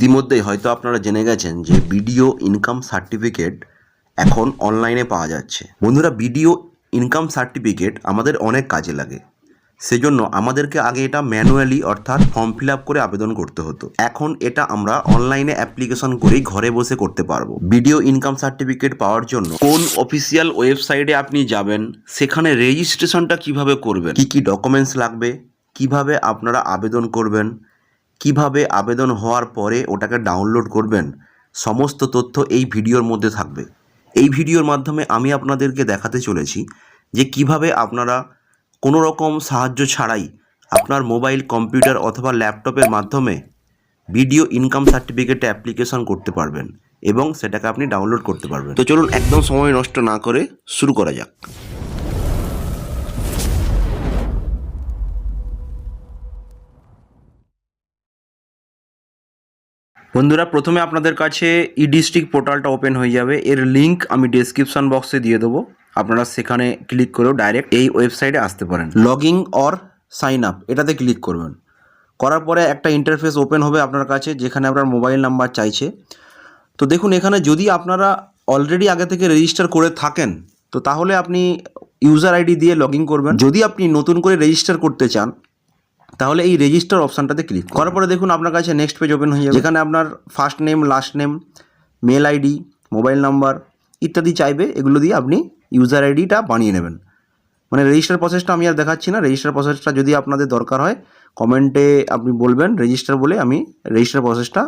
ইতিমধ্যেই হয়তো আপনারা জেনে গেছেন যে বিডিও ইনকাম সার্টিফিকেট এখন অনলাইনে পাওয়া যাচ্ছে। বন্ধুরা, বিডিও ইনকাম সার্টিফিকেট আমাদের অনেক কাজে লাগে। সেজন্য আমাদেরকে আগে এটা ম্যানুয়ালি অর্থাৎ ফর্ম ফিল আপ করে আবেদন করতে হতো। এখন এটা আমরা অনলাইনে অ্যাপ্লিকেশন করেই ঘরে বসে করতে পারব। ভিডিও ইনকাম সার্টিফিকেট পাওয়ার জন্য কোন অফিসিয়াল ওয়েবসাইটে আপনি যাবেন, সেখানে রেজিস্ট্রেশনটা কীভাবে করবেন, কি কি ডকুমেন্টস লাগবে, কীভাবে আপনারা আবেদন করবেন কীভাবে আবেদন হওয়ার পরে ওটাকে ডাউনলোড করবেন, সমস্ত তথ্য এই ভিডিওর মধ্যে থাকবে। এই ভিডিওর মাধ্যমে আমি আপনাদেরকে দেখাতে চলেছি যে কীভাবে আপনারা কোনো রকম সাহায্য ছাড়াই আপনার মোবাইল, কম্পিউটার অথবা ল্যাপটপের মাধ্যমে ভিডিও ইনকাম সার্টিফিকেটে অ্যাপ্লিকেশন করতে পারবেন এবং সেটাকে আপনি ডাউনলোড করতে পারবেন। তো চলুন একদম সময় নষ্ট না করে শুরু করা যাক। বন্ধুরা, প্রথমে আপনাদের কাছে ই ডিস্ট্রিক্ট পোর্টালটা ওপেন হয়ে যাবে। এর লিংক আমি ডেসক্রিপশন বক্সে দিয়ে দেবো। আপনারা সেখানে ক্লিক করেও ডাইরেক্ট এই ওয়েবসাইটে আসতে পারেন। লগিং অর সাইন আপ এটাতে ক্লিক করবেন। করার পরে একটা ইন্টারফেস ওপেন হবে আপনার কাছে, যেখানে আপনার মোবাইল নাম্বার চাইছে। তো দেখুন, এখানে যদি আপনারা অলরেডি আগে থেকে রেজিস্টার করে থাকেন, তো তাহলে আপনি ইউজার আইডি দিয়ে লগ করবেন। যদি আপনি নতুন করে রেজিস্টার করতে চান তাহলে এই রেজিস্টার অপশানটাতে ক্লিক করার পরে দেখুন আপনার কাছে নেক্সট পেজ ওপেন হয়ে যাবে। যেখানে আপনার first name last name mail ID mobile number ইত্যাদি চাইবে এগুলো দিয়ে আপনি ইউজার আইডিটা বানিয়ে নেবেন। মানে রেজিস্টার প্রসেসটা আমি আর দেখাচ্ছি না। রেজিস্টার প্রসেসটা যদি আপনাদের দরকার হয় কমেন্টে আপনি বলবেন রেজিস্টার বলে আমি রেজিস্টার প্রসেসটা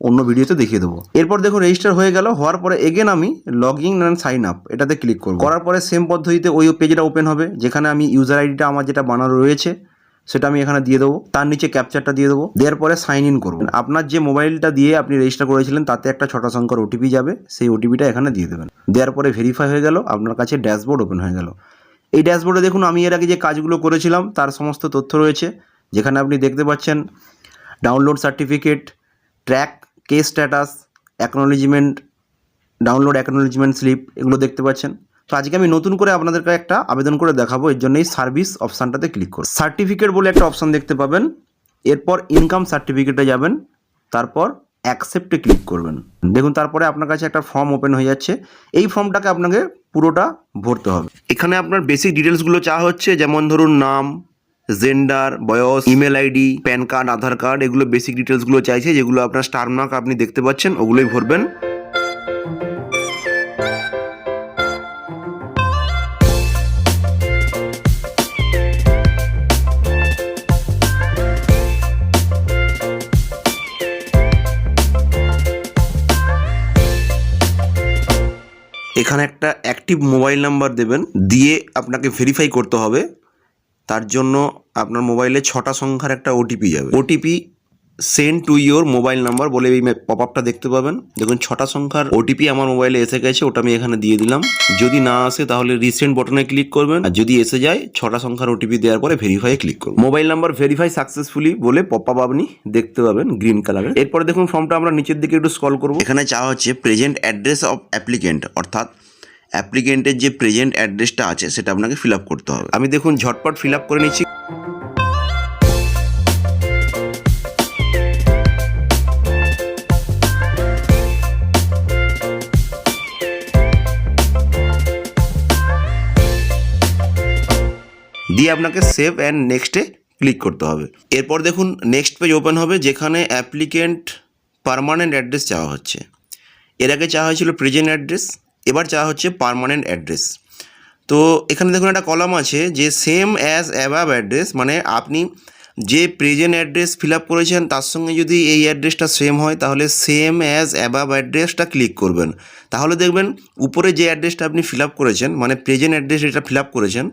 অন্য ভিডিওতে দেখিয়ে দেবো। এরপর দেখুন রেজিস্টার হয়ে গেল হওয়ার পরে এগেন আমি log in and sign up এটাতে ক্লিক করব। করার পরে সেম পদ্ধতিতে ওই পেজটা ওপেন হবে যেখানে আমি ইউজার আইডিটা আমার যেটা বানানো রয়েছে সেটা আমি এখানে দিয়ে দেবো। তার নিচে ক্যাপচারটা দিয়ে দেবো। দেওয়ার পরে সাইন ইন করবেন আপনার যে মোবাইলটা দিয়ে আপনি রেজিস্টার করেছিলেন, তাতে একটা ছটা সংখ্যার ওটিপি যাবে। সেই ওটিপিটা এখানে দিয়ে দেবেন। দেওয়ার পরে ভেরিফাই হয়ে গেল। আপনার কাছে ড্যাশবোর্ড ওপেন হয়ে গেল। এই ড্যাশবোর্ডে দেখুন, আমি এর আগে যে কাজগুলো করেছিলাম, তার সমস্ত তথ্য রয়েছে। যেখানে আপনি দেখতে পাচ্ছেন download certificate track case status acknowledgement download acknowledgement slip এগুলো দেখতে পাচ্ছেন। তো আজকে আমি নতুন করে আপনাদেরকে একটা আবেদন করে দেখাবো, এর জন্য এই সার্ভিস অপশানটাতে ক্লিক করুন। সার্টিফিকেট বলে একটা অপশান দেখতে পাবেন, এরপর ইনকাম সার্টিফিকেটে যাবেন, তারপর অ্যাকসেপ্টে ক্লিক করবেন। দেখুন, তারপরে আপনার কাছে একটা ফর্ম ওপেন হয়ে যাচ্ছে, এই ফর্মটাকে আপনাকে পুরোটা ভরতে হবে। এখানে আপনার বেসিক ডিটেলসগুলো চাওয়া হচ্ছে, যেমন ধরুন নাম জেন্ডার বয়স email ID PAN card Aadhaar card এগুলো বেসিক ডিটেলসগুলো চাইছে, যেগুলো আপনার স্টার মার্ক আপনি দেখতে পাচ্ছেন, ওগুলোই ভরবেন। এখানে একটা অ্যাক্টিভ মোবাইল নাম্বার দেবেন, দিয়ে আপনাকে ভেরিফাই করতে হবে। তার জন্য আপনার মোবাইলে ছটা সংখ্যার একটা ওটিপি যাবে। OTP send to your mobile number বলে এই পপ আপটা দেখতে পাবেন। দেখুন ছটা সংখ্যার ওটিপি আমার মোবাইলে এসে গেছে ওটা আমি এখানে দিয়ে দিলাম। যদি না আসে তাহলে রিসেন্ট বটনে ক্লিক করবেন। আর যদি এসে যায় ছটা সংখ্যার ওটিপি দেওয়ার পরে ভেরিফাই ক্লিক করুন মোবাইল নাম্বার ভেরিফাই সাকসেসফুলি বলে পপ আপ আপনি দেখতে পাবেন গ্রিন কালারের এরপরে দেখুন ফর্মটা আমরা নিচের দিকে একটু স্ক্রল করব। এখানে চাওয়া হচ্ছে প্রেজেন্ট অ্যাড্রেস অফ অ্যাপ্লিকেন্ট অর্থাৎ অ্যাপ্লিকেন্টের যে প্রেজেন্ট অ্যাড্রেসটা আছে সেটা আপনাকে ফিল আপ করতে হবে। আমি দেখুন ঝটপট ফিল আপ করে নিচ্ছি। দিয়ে আপনাকে সেভ অ্যান্ড নেক্সটে ক্লিক করতে হবে। এরপর দেখুন নেক্সট পেজ ওপেন হবে, যেখানে অ্যাপ্লিকেন্ট পারমানেন্ট অ্যাড্রেস চাওয়া হচ্ছে। এর আগে চাওয়া হয়েছিল প্রেজেন্ট অ্যাড্রেস এবার চাওয়া হচ্ছে পারমানেন্ট অ্যাড্রেস তো এখানে দেখুন একটা কলাম আছে যে সেম অ্যাজ অ্যাবাব অ্যাড্রেস মানে আপনি যে প্রেজেন্ট অ্যাড্রেস ফিল আপ করেছেন, তার সঙ্গে যদি এই অ্যাড্রেসটা সেম হয়, তাহলে সেম অ্যাজ অ্যাবাব অ্যাড্রেসটা ক্লিক করবেন। তাহলে দেখবেন উপরে যে অ্যাড্রেসটা আপনি ফিল আপ করেছেন মানে প্রেজেন্ট অ্যাড্রেস যেটা ফিল আপ করেছেন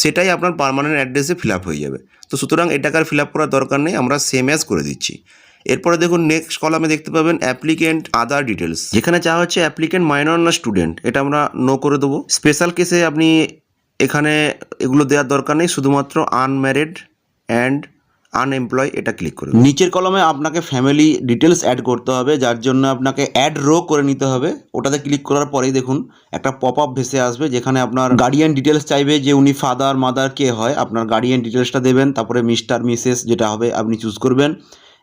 সেটাই আপনার পারমানেন্ট অ্যাড্রেসে ফিল হয়ে যাবে। তো সুতরাং এটাকে আর ফিল করার দরকার নেই, আমরা সেম অ্যাজ করে দিচ্ছি। এরপরে দেখুন নেক্সট কলামে দেখতে পাবেন অ্যাপ্লিকেন্ট আদার ডিটেলস যেখানে চাওয়া হচ্ছে অ্যাপ্লিকেন্ট মাইনর না স্টুডেন্ট এটা আমরা নো করে দেবো। স্পেশাল কেসে আপনি এখানে এগুলো দেওয়ার দরকার নেই, শুধুমাত্র আনম্যারিড অ্যান্ড আনএমপ্লয় এটা ক্লিক করুন নিচের কলমে আপনাকে ফ্যামিলি ডিটেলস অ্যাড করতে হবে যার জন্য আপনাকে অ্যাড রো করে নিতে হবে। ওটাতে ক্লিক করার পরেই দেখুন একটা পপ আপ ভেসে আসবে যেখানে আপনার গার্ডিয়ান ডিটেলস চাইবে যে উনি ফাদার মাদার কে হয়। আপনার গার্ডিয়ান ডিটেলসটা দেবেন তারপরে মিস্টার মিসেস যেটা হবে আপনি চুজ করবেন।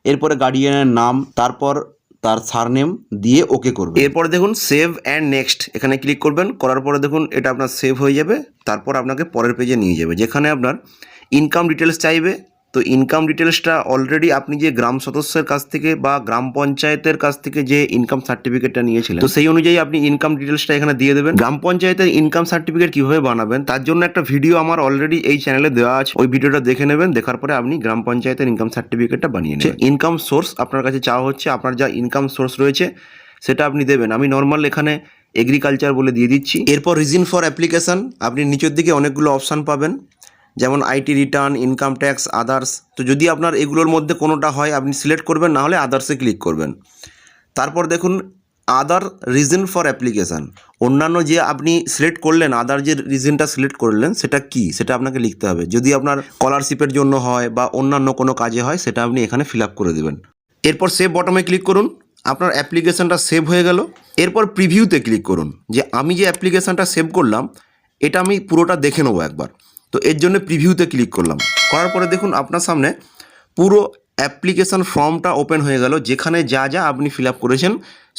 এরপরে গার্ডিয়ানের নাম তারপর তার সারনেম দিয়ে ওকে করবেন। এরপরে দেখুন সেভ অ্যান্ড নেক্সট এখানে ক্লিক করবেন। করার পরে দেখুন এটা আপনার সেভ হয়ে যাবে। তারপর আপনাকে পরের পেজে নিয়ে যাবে যেখানে আপনার ইনকাম ডিটেলস চাইবে তো ইনকাম ডিটেলসটা অলরেডি আপনি যে গ্রাম সদস্যের কাছ থেকে বা গ্রাম পঞ্চায়েতের কাছ থেকে যে ইনকাম সার্টিফিকেটটা নিয়েছিলেন তো সেই অনুযায়ী আপনি ইনকাম ডিটেলসটা এখানে দিয়ে দেবেন। গ্রাম পঞ্চায়েতের ইনকাম সার্টিফিকেট কীভাবে বানাবেন তার জন্য একটা ভিডিও আমার অলরেডি এই চ্যানেলে দেওয়া আছে। ওই ভিডিওটা দেখে নেবেন দেখার পরে আপনি গ্রাম পঞ্চায়েতের ইনকাম সার্টিফিকেটটা বানিয়ে নেবেন। ইনকাম সোর্স আপনার কাছে চাওয়া হচ্ছে আপনার যা ইনকাম সোর্স রয়েছে সেটা আপনি দেবেন। আমি নর্মাল এখানে এগ্রিকালচার বলে দিয়ে দিচ্ছি। এরপর রিজন ফর অ্যাপ্লিকেশন আপনি নিচের দিকে অনেকগুলো অপশান পাবেন। যেমন IT return income tax others তো যদি আপনার এগুলোর মধ্যে কোনোটা হয়, আপনি সিলেক্ট করবেন না হলে আদার্সে ক্লিক করবেন। তারপর দেখুন আদার রিজন ফর অ্যাপ্লিকেশান অন্যান্য যে আপনি সিলেক্ট করলেন আদার যে রিজনটা সিলেক্ট করলেন, সেটা কি? সেটা আপনাকে লিখতে হবে। যদি আপনার স্কলারশিপের জন্য হয় বা অন্যান্য কোনো কাজে হয়, সেটা আপনি এখানে ফিল করে দেবেন। এরপর সেভ বটমে ক্লিক করুন। আপনার অ্যাপ্লিকেশানটা সেভ হয়ে গেল। এরপর প্রিভিউতে ক্লিক করুন। যে আমি যে অ্যাপ্লিকেশানটা সেভ করলাম, এটা আমি পুরোটা দেখে নেব একবার। তো এর জন্য প্রিভিউতে ক্লিক করলাম। করার পরে দেখুন আপনার সামনে পুরো অ্যাপ্লিকেশান ফর্মটা ওপেন হয়ে গেল। যেখানে যা যা আপনি ফিল আপ করেছেন,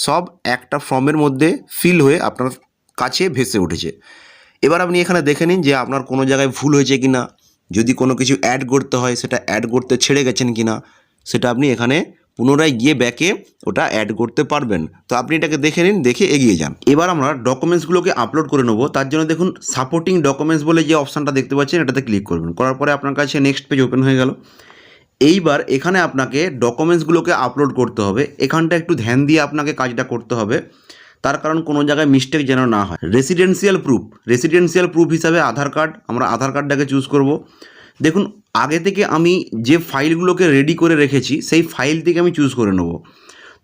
সব একটা ফর্মের মধ্যে ফিল হয়ে আপনার কাছে ভেসে উঠেছে। এবার আপনি এখানে দেখে নিন যে আপনার কোনো জায়গায় ভুল হয়েছে কি না যদি কোনো কিছু অ্যাড করতে হয়, সেটা অ্যাড করতে ছেড়ে গেছেন কি না সেটা আপনি এখানে পুনরায় গিয়ে ব্যাকে ওটা অ্যাড করতে পারবেন। তো আপনি এটাকে দেখে নিন, দেখে এগিয়ে যান। এবার আমরা ডকুমেন্টসগুলোকে আপলোড করে নেব। তার জন্য দেখুন সাপোর্টিং ডকুমেন্টস বলে যে অপশানটা দেখতে পাচ্ছেন, এটাতে ক্লিক করবেন। করার পরে আপনার কাছে নেক্সট পেজ ওপেন হয়ে গেল। এইবার এখানে আপনাকে ডকুমেন্টসগুলোকে আপলোড করতে হবে। এখানটা একটু ধ্যান দিয়ে আপনাকে কাজটা করতে হবে। তার কারণ কোনো জায়গায় মিস্টেক যেন না হয়। রেসিডেন্সিয়াল প্রুফ রেসিডেন্সিয়াল প্রুফ হিসাবে আধার কার্ড আমরা আধার কার্ডটাকে চুজ করব। দেখুন আগে থেকে আমি যে ফাইলগুলোকে রেডি করে রেখেছি, সেই ফাইল থেকে আমি চুজ করে নেব।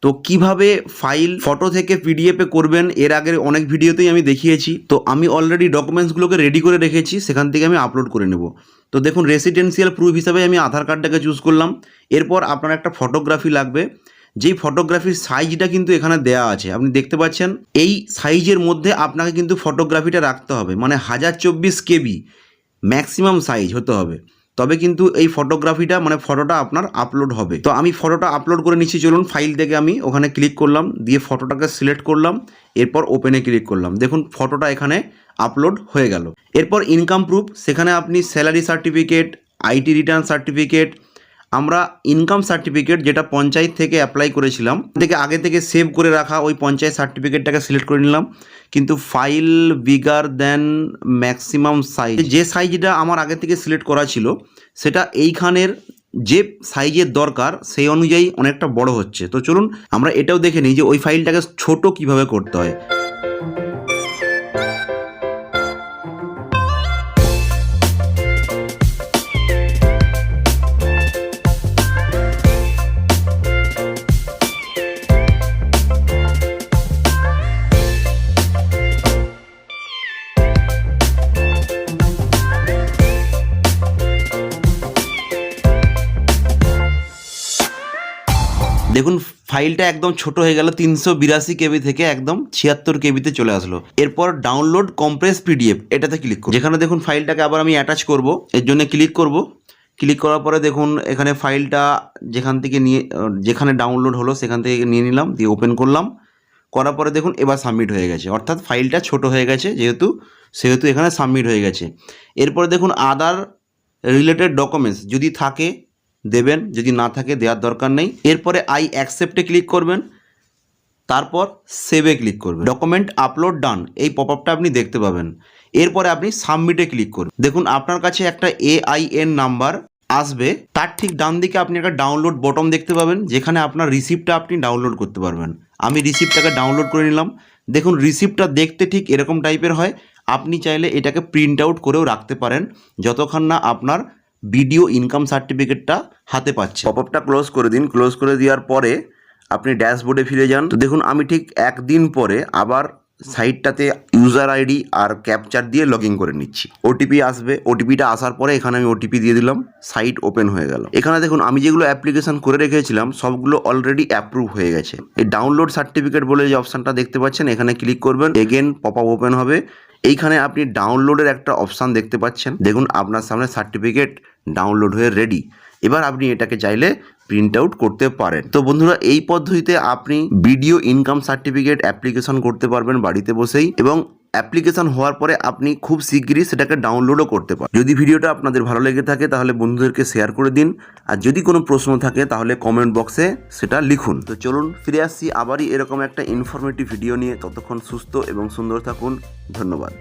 তো কীভাবে ফাইল ফটো থেকে পিডিএফে করবেন, এর আগের অনেক ভিডিওতেই আমি দেখিয়েছি। তো আমি অলরেডি ডকুমেন্টসগুলোকে রেডি করে রেখেছি, সেখান থেকে আমি আপলোড করে নেব। তো দেখুন রেসিডেন্সিয়াল প্রুফ হিসাবে আমি আধার কার্ডটাকে চুজ করলাম। এরপর আপনার একটা ফটোগ্রাফি লাগবে। যেই ফটোগ্রাফির সাইজটা কিন্তু এখানে দেয়া আছে। আপনি দেখতে পাচ্ছেন, এই সাইজের মধ্যে আপনাকে কিন্তু ফটোগ্রাফিটা রাখতে হবে। মানে হাজার চব্বিশ কেবি ম্যাক্সিমাম সাইজ হতে হবে। তবে কিন্তু এই ফটোগ্রাফিটা মানে ফটোটা আপনার আপলোড হবে। তো আমি ফটোটা আপলোড করে নিচ্ছি, চলুন ফাইল থেকে আমি ওখানে ক্লিক করলাম, দিয়ে ফটোটাকে সিলেক্ট করলাম, এরপর ওপেনে ক্লিক করলাম। দেখুন ফটোটা এখানে আপলোড হয়ে গেল। এরপর ইনকাম প্রুফ সেখানে আপনি salary certificate IT return certificate আমরা ইনকাম সার্টিফিকেট যেটা পঞ্চায়েত থেকে অ্যাপ্লাই করেছিলাম, থেকে আগে থেকে সেভ করে রাখা ওই পঞ্চায়েত সার্টিফিকেটটাকে সিলেক্ট করে নিলাম। কিন্তু file bigger than maximum size যে সাইজটা আমার আগে থেকে সিলেক্ট করা ছিল, সেটা এইখানের যে সাইজের দরকার, সেই অনুযায়ী অনেকটা বড় হচ্ছে। তো চলুন, আমরা এটাও দেখে নিই যে ওই ফাইলটাকে ছোট কীভাবে করতে হয়। দেখুন, ফাইলটা একদম ছোট হয়ে গেল, তিনশো বিরাশি কেবি থেকে একদম ছিয়াত্তর কেবিতে চলে আসলো। এরপর ডাউনলোড কম্প্রেস পিডিএফ এটাতে ক্লিক করব যেখানে দেখুন, ফাইলটাকে আবার আমি অ্যাটাচ করব, এর জন্য ক্লিক করব। ক্লিক করার পরে দেখুন, এখানে ফাইলটা যেখান থেকে নিয়ে, যেখানে ডাউনলোড হলো, সেখান থেকে নিয়ে নিলাম, দিয়ে ওপেন করলাম। করার পরে দেখুন, এবার সাবমিট হয়ে গেছে। অর্থাৎ ফাইলটা ছোট হয়ে গেছে, যেহেতু, সেহেতু এখানে সাবমিট হয়ে গেছে। এরপরে দেখুন আদার রিলেটেড ডকুমেন্টস যদি থাকে দেবেন, যদি না থাকে দেওয়ার দরকার নেই। এরপরে আই অ্যাকসেপ্টে ক্লিক করবেন, তারপর সেভে ক্লিক করবেন। ডকুমেন্ট আপলোড ডান এই পপ আপটা আপনি দেখতে পাবেন। এরপরে আপনি সাবমিটে ক্লিক করুন। দেখুন, আপনার কাছে একটা এআইএন নাম্বার আসবে, তার ঠিক ডান দিকে আপনি একটা ডাউনলোড বটন দেখতে পাবেন, যেখানে আপনার রিসিপ্টটা আপনি ডাউনলোড করতে পারবেন। আমি রিসিপ্টটাকে ডাউনলোড করে নিলাম। দেখুন রিসিপ্টটা দেখতে ঠিক এরকম টাইপের হয়। আপনি চাইলে এটাকে প্রিন্ট আউট করেও রাখতে পারেন, যতক্ষণ না আপনার ভিডিও ইনকাম সার্টিফিকেটটা হাতে পাচ্ছে। পপ আপটা ক্লোজ করে দিন। ক্লোজ করে দেওয়ার পরে আপনি ড্যাশবোর্ডে ফিরে যান। তো দেখুন, আমি ঠিক একদিন পরে আবার সাইটটাতে ইউজার আইডি আর ক্যাপচার দিয়ে লগ ইন করে নিচ্ছি। ওটিপি আসবে। ওটিপিটা আসার পরে এখানে আমি ওটিপি দিয়ে দিলাম। সাইট ওপেন হয়ে গেল। এখানে দেখুন, আমি যেগুলো অ্যাপ্লিকেশন করে রেখেছিলাম, সবগুলো অলরেডি অ্যাপ্রুভ হয়ে গেছে। এই ডাউনলোড সার্টিফিকেট বলে যে অপশানটা দেখতে পাচ্ছেন, এখানে ক্লিক করবেন। এগেন পপ আপ ওপেন হবে। এইখানে আপনি ডাউনলোডের একটা অপশান দেখতে পাচ্ছেন। দেখুন, আপনার সামনে সার্টিফিকেট ডাউনলোড হয়ে রেডি এবার আপনি এটাকে চাইলে প্রিন্ট আউট করতে পারেন। তো বন্ধুরা, এই পদ্ধতিতে আপনি ভিডিও ইনকাম সার্টিফিকেট অ্যাপ্লিকেশন করতে পারবেন বাড়িতে বসেই এবং অ্যাপ্লিকেশন হওয়ার পরে আপনি খুব শীঘ্রই সেটাকে ডাউনলোডও করতে পারেন। যদি ভিডিওটা আপনাদের ভালো লেগে থাকে, তাহলে বন্ধুদেরকে শেয়ার করে দিন। আর যদি কোনো প্রশ্ন থাকে, তাহলে কমেন্ট বক্সে সেটা লিখুন। তো চলুন, ফিরে আসছি আবারই এরকম একটা ইনফরমেটিভ ভিডিও নিয়ে। ততক্ষণ সুস্থ এবং সুন্দর থাকুন। ধন্যবাদ।